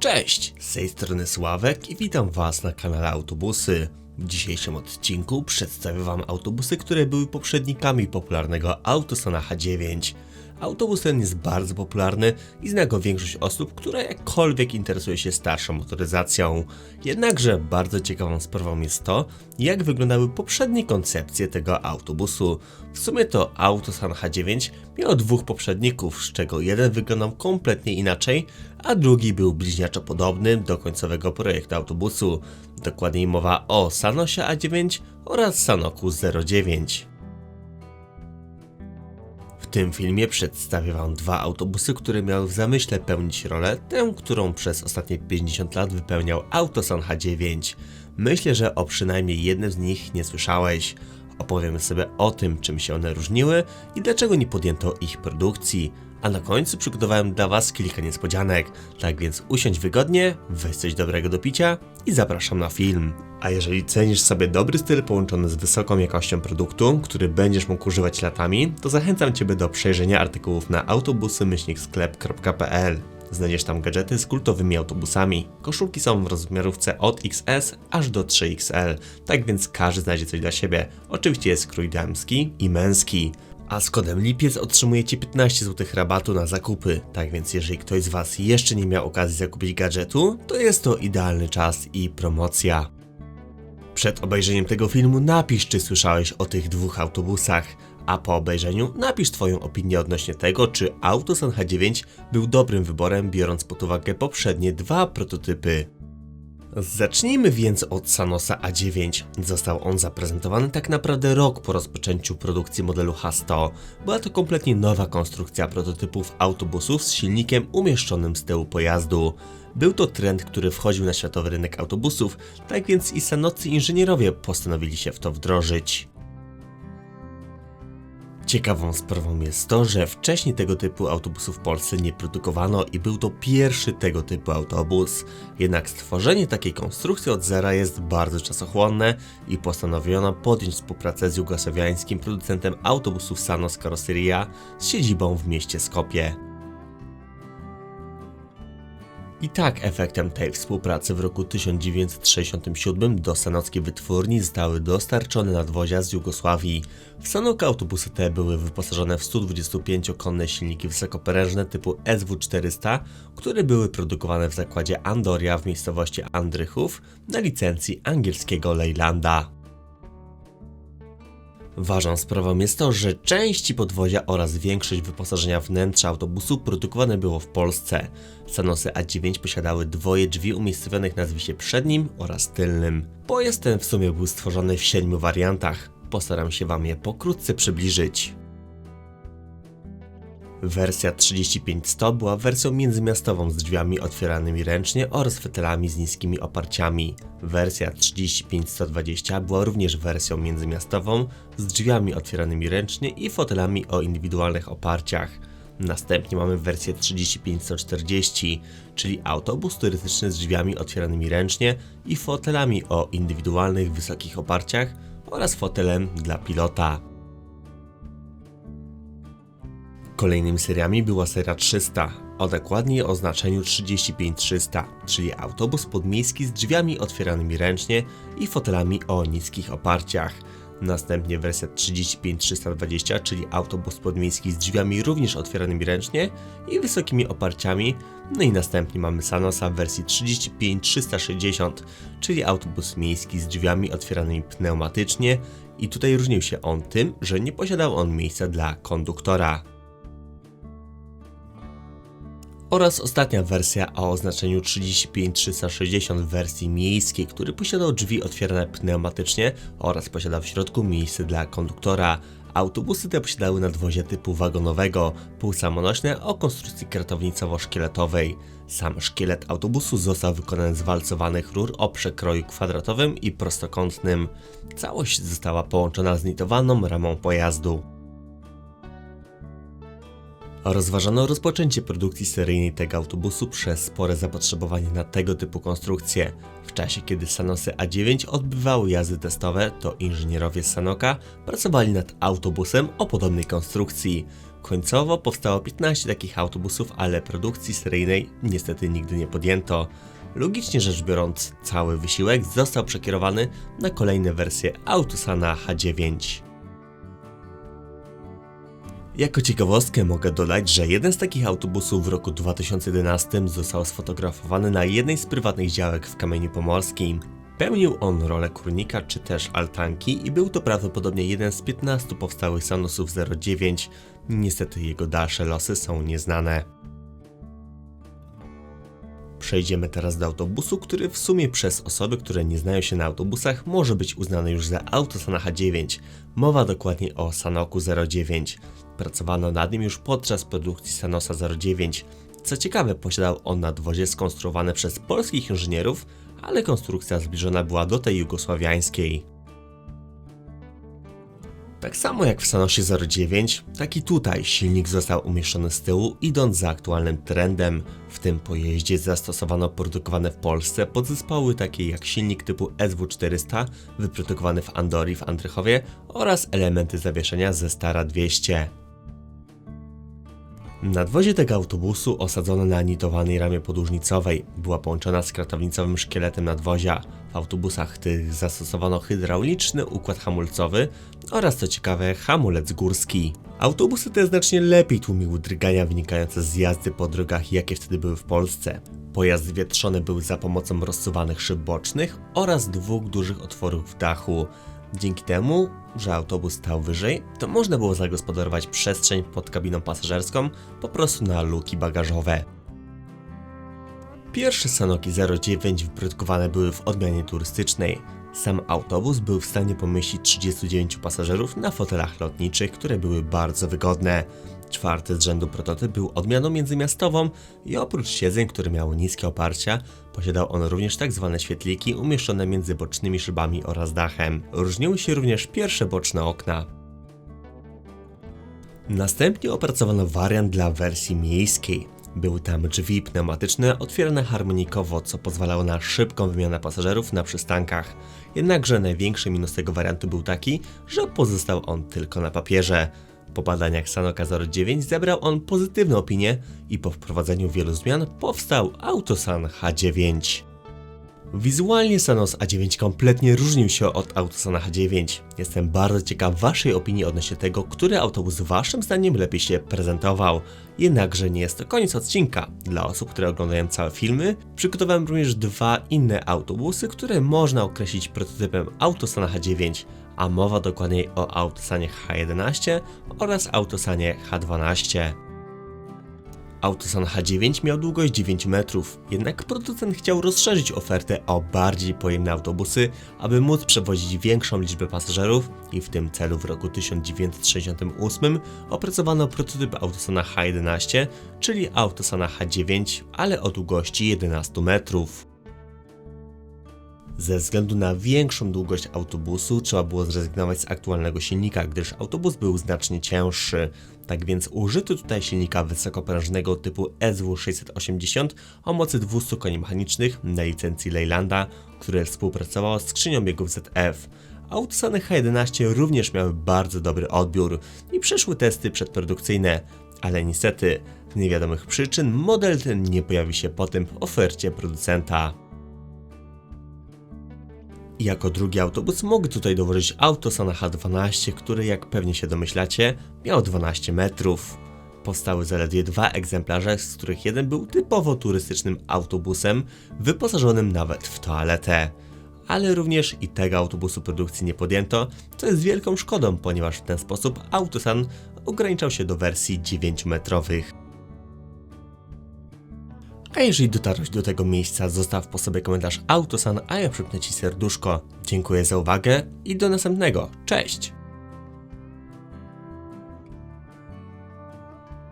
Cześć, z tej strony Sławek i witam Was na kanale Autobusy. W dzisiejszym odcinku przedstawię Wam autobusy, które były poprzednikami popularnego Autosana H9. Autobus ten jest bardzo popularny i zna go większość osób, która jakkolwiek interesuje się starszą motoryzacją. Jednakże bardzo ciekawą sprawą jest to, jak wyglądały poprzednie koncepcje tego autobusu. W sumie to Autosan H9 miał dwóch poprzedników, z czego jeden wyglądał kompletnie inaczej, a drugi był bliźniaczo podobny do końcowego projektu autobusu. Dokładniej mowa o Sanosie A9 oraz Sanoku 09. Tym filmie przedstawię Wam dwa autobusy, które miały w zamyśle pełnić rolę, tę, którą przez ostatnie 50 lat wypełniał Autosan H9. Myślę, że o przynajmniej jednym z nich nie słyszałeś. Opowiemy sobie o tym, czym się one różniły i dlaczego nie podjęto ich produkcji. A na końcu przygotowałem dla Was kilka niespodzianek, tak więc usiądź wygodnie, weź coś dobrego do picia i zapraszam na film. A jeżeli cenisz sobie dobry styl połączony z wysoką jakością produktu, który będziesz mógł używać latami, to zachęcam Ciebie do przejrzenia artykułów na autobusy-sklep.pl. Znajdziesz tam gadżety z kultowymi autobusami. Koszulki są w rozmiarówce od XS aż do 3XL, tak więc każdy znajdzie coś dla siebie. Oczywiście jest krój damski i męski. A z kodem lipiec otrzymujecie 15 zł rabatu na zakupy. Tak więc jeżeli ktoś z Was jeszcze nie miał okazji zakupić gadżetu, to jest to idealny czas i promocja. Przed obejrzeniem tego filmu napisz, czy słyszałeś o tych dwóch autobusach, a po obejrzeniu napisz Twoją opinię odnośnie tego, czy Autosan H9 był dobrym wyborem, biorąc pod uwagę poprzednie dwa prototypy. Zacznijmy więc od Sanosa A9. Został on zaprezentowany tak naprawdę rok po rozpoczęciu produkcji modelu H100. Była to kompletnie nowa konstrukcja prototypów autobusów z silnikiem umieszczonym z tyłu pojazdu. Był to trend, który wchodził na światowy rynek autobusów, tak więc i sanocy inżynierowie postanowili się w to wdrożyć. Ciekawą sprawą jest to, że wcześniej tego typu autobusów w Polsce nie produkowano i był to pierwszy tego typu autobus. Jednak stworzenie takiej konstrukcji od zera jest bardzo czasochłonne i postanowiono podjąć współpracę z jugosłowiańskim producentem autobusów Sanos Carrosseria z siedzibą w mieście Skopje. I tak efektem tej współpracy w roku 1967 do sanockiej wytwórni zostały dostarczone nadwozia z Jugosławii. W Sanoka autobusy te były wyposażone w 125-konne silniki wysokoprężne typu SW400, które były produkowane w zakładzie Andoria w miejscowości Andrychów na licencji angielskiego Leylanda. Ważną sprawą jest to, że części podwozia oraz większość wyposażenia wnętrza autobusu produkowane było w Polsce. Sanosy A9 posiadały dwoje drzwi umiejscowionych na zwisie przednim oraz tylnym. Pojazd ten w sumie był stworzony w siedmiu wariantach. Postaram się Wam je pokrótce przybliżyć. Wersja 3500 była wersją międzymiastową z drzwiami otwieranymi ręcznie oraz fotelami z niskimi oparciami. Wersja 35120 była również wersją międzymiastową z drzwiami otwieranymi ręcznie i fotelami o indywidualnych oparciach. Następnie mamy wersję 35140, czyli autobus turystyczny z drzwiami otwieranymi ręcznie i fotelami o indywidualnych wysokich oparciach oraz fotelem dla pilota. Kolejnymi seriami była seria 300, o dokładniej oznaczeniu 35300, czyli autobus podmiejski z drzwiami otwieranymi ręcznie i fotelami o niskich oparciach. Następnie wersja 35320, czyli autobus podmiejski z drzwiami również otwieranymi ręcznie i wysokimi oparciami. No i następnie mamy Sanosa w wersji 35360, czyli autobus miejski z drzwiami otwieranymi pneumatycznie i tutaj różnił się on tym, że nie posiadał on miejsca dla konduktora oraz ostatnia wersja o oznaczeniu 35360 w wersji miejskiej, który posiadał drzwi otwierane pneumatycznie oraz posiadał w środku miejsce dla konduktora. Autobusy te posiadały nadwozie typu wagonowego, półsamonośne o konstrukcji kratownicowo-szkieletowej. Sam szkielet autobusu został wykonany z walcowanych rur o przekroju kwadratowym i prostokątnym. Całość została połączona z nitowaną ramą pojazdu. Rozważano rozpoczęcie produkcji seryjnej tego autobusu przez spore zapotrzebowanie na tego typu konstrukcje. W czasie kiedy Sanosy A9 odbywały jazdy testowe, to inżynierowie Sanoka pracowali nad autobusem o podobnej konstrukcji. Końcowo powstało 15 takich autobusów, ale produkcji seryjnej niestety nigdy nie podjęto. Logicznie rzecz biorąc, cały wysiłek został przekierowany na kolejne wersje Autosana H9. Jako ciekawostkę mogę dodać, że jeden z takich autobusów w roku 2011 został sfotografowany na jednej z prywatnych działek w Kamieniu Pomorskim. Pełnił on rolę kurnika czy też altanki i był to prawdopodobnie jeden z 15 powstałych Sanosów 09. Niestety jego dalsze losy są nieznane. Przejdziemy teraz do autobusu, który w sumie przez osoby, które nie znają się na autobusach, może być uznany już za Autosana H9. Mowa dokładnie o Sanoku 09. Pracowano nad nim już podczas produkcji Sanosa 09. Co ciekawe, posiadał on nadwozie skonstruowane przez polskich inżynierów, ale konstrukcja zbliżona była do tej jugosławiańskiej. Tak samo jak w Sanosie 09, tak i tutaj silnik został umieszczony z tyłu, idąc za aktualnym trendem. W tym pojeździe zastosowano produkowane w Polsce podzespoły takie jak silnik typu SW400 wyprodukowany w Andori w Andrychowie oraz elementy zawieszenia ze Stara 200. Nadwozie tego autobusu osadzono na nitowanej ramie podłużnicowej. Była połączona z kratownicowym szkieletem nadwozia. W autobusach tych zastosowano hydrauliczny układ hamulcowy oraz co ciekawe hamulec górski. Autobusy te znacznie lepiej tłumiły drgania wynikające z jazdy po drogach, jakie wtedy były w Polsce. Pojazd wietrzony był za pomocą rozsuwanych szyb bocznych oraz dwóch dużych otworów w dachu. Dzięki temu, że autobus stał wyżej, to można było zagospodarować przestrzeń pod kabiną pasażerską po prostu na luki bagażowe. Pierwsze Sanoki 09 wyprodukowane były w odmianie turystycznej. Sam autobus był w stanie pomieścić 39 pasażerów na fotelach lotniczych, które były bardzo wygodne. Czwarty z rzędu prototyp był odmianą międzymiastową i oprócz siedzeń, które miały niskie oparcia, posiadał on również tak zwane świetliki umieszczone między bocznymi szybami oraz dachem. Różniły się również pierwsze boczne okna. Następnie opracowano wariant dla wersji miejskiej. Były tam drzwi pneumatyczne otwierane harmonikowo, co pozwalało na szybką wymianę pasażerów na przystankach. Jednakże największy minus tego wariantu był taki, że pozostał on tylko na papierze. Po badaniach Sanoka 09 zebrał on pozytywne opinie i po wprowadzeniu wielu zmian powstał Autosan H9. Wizualnie Sanos A9 kompletnie różnił się od Autosana H9. Jestem bardzo ciekaw Waszej opinii odnośnie tego, który autobus Waszym zdaniem lepiej się prezentował. Jednakże nie jest to koniec odcinka. Dla osób, które oglądają całe filmy, przygotowałem również dwa inne autobusy, które można określić prototypem Autosana H9, a mowa dokładniej o Autosanie H11 oraz Autosanie H12. Autosan H9 miał długość 9 metrów, jednak producent chciał rozszerzyć ofertę o bardziej pojemne autobusy, aby móc przewozić większą liczbę pasażerów i w tym celu w roku 1968 opracowano prototyp Autosana H11, czyli Autosana H9, ale o długości 11 metrów. Ze względu na większą długość autobusu trzeba było zrezygnować z aktualnego silnika, gdyż autobus był znacznie cięższy. Tak więc użyto tutaj silnika wysokoprężnego typu SW680 o mocy 200 koni mechanicznych na licencji Leylanda, które współpracowało z skrzynią biegów ZF. Autosany H11 również miały bardzo dobry odbiór i przeszły testy przedprodukcyjne, ale niestety z niewiadomych przyczyn model ten nie pojawi się potem w ofercie producenta. I jako drugi autobus mogę tutaj dołożyć Autosana H12, który jak pewnie się domyślacie, miał 12 metrów. Powstały zaledwie dwa egzemplarze, z których jeden był typowo turystycznym autobusem, wyposażonym nawet w toaletę. Ale również i tego autobusu produkcji nie podjęto, co jest wielką szkodą, ponieważ w ten sposób Autosan ograniczał się do wersji 9-metrowych. A jeżeli dotarłeś do tego miejsca, zostaw po sobie komentarz Autosan, a ja przypnę Ci serduszko. Dziękuję za uwagę i do następnego. Cześć!